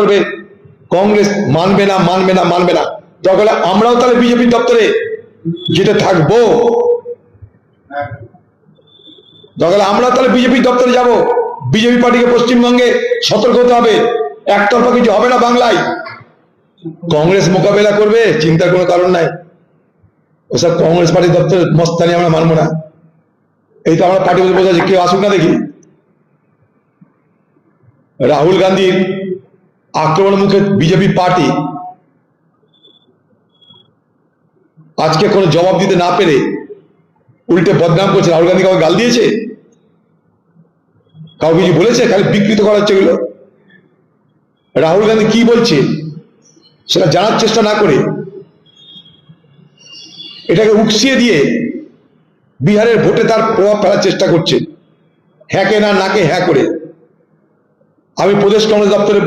করবে, কংগ্রেস মানবে না মানবে না মানবে না। দরকার আমরাও তাহলে বিজেপি দপ্তরে, যেটা থাকব। হলে আমরাও তাহলে বিজেপি দপ্তরে যাব। বিজেপি পার্টিকে পশ্চিমবঙ্গে সতর্ক হতে হবে। একতরফা কিছু হবে না বাংলায়। কংগ্রেস মোকাবেলা করবে, চিন্তার কোনো কারণ নাই। ওসব কংগ্রেস পার্টি দপ্তরের মস্তানি আমরা মানবো না। এই তো আমরা পার্টি বসে আছি কেউ আসুক না দেখি। রাহুল গান্ধীর আক্রমণ মুখে বিজেপি পার্টি। আজকে কোনো জবাব দিতে না পেরে উল্টে বদনাম করছে। রাহুল গান্ধী কাউকে গাল দিয়েছে? কাউকে কিছু বলেছে? খালি বিকৃত করা হচ্ছে এগুলো? রাহুল গান্ধী কি বলছে? সেটা জানার চেষ্টা না করে এটাকে উকসিয়ে দিয়ে বিহারের ভোটে তার প্রভাব ফেলার চেষ্টা করছে। হ্যাকে না, নাকে হ্যাঁ করে। আমি প্রদেশ কংগ্রেস দপ্তরে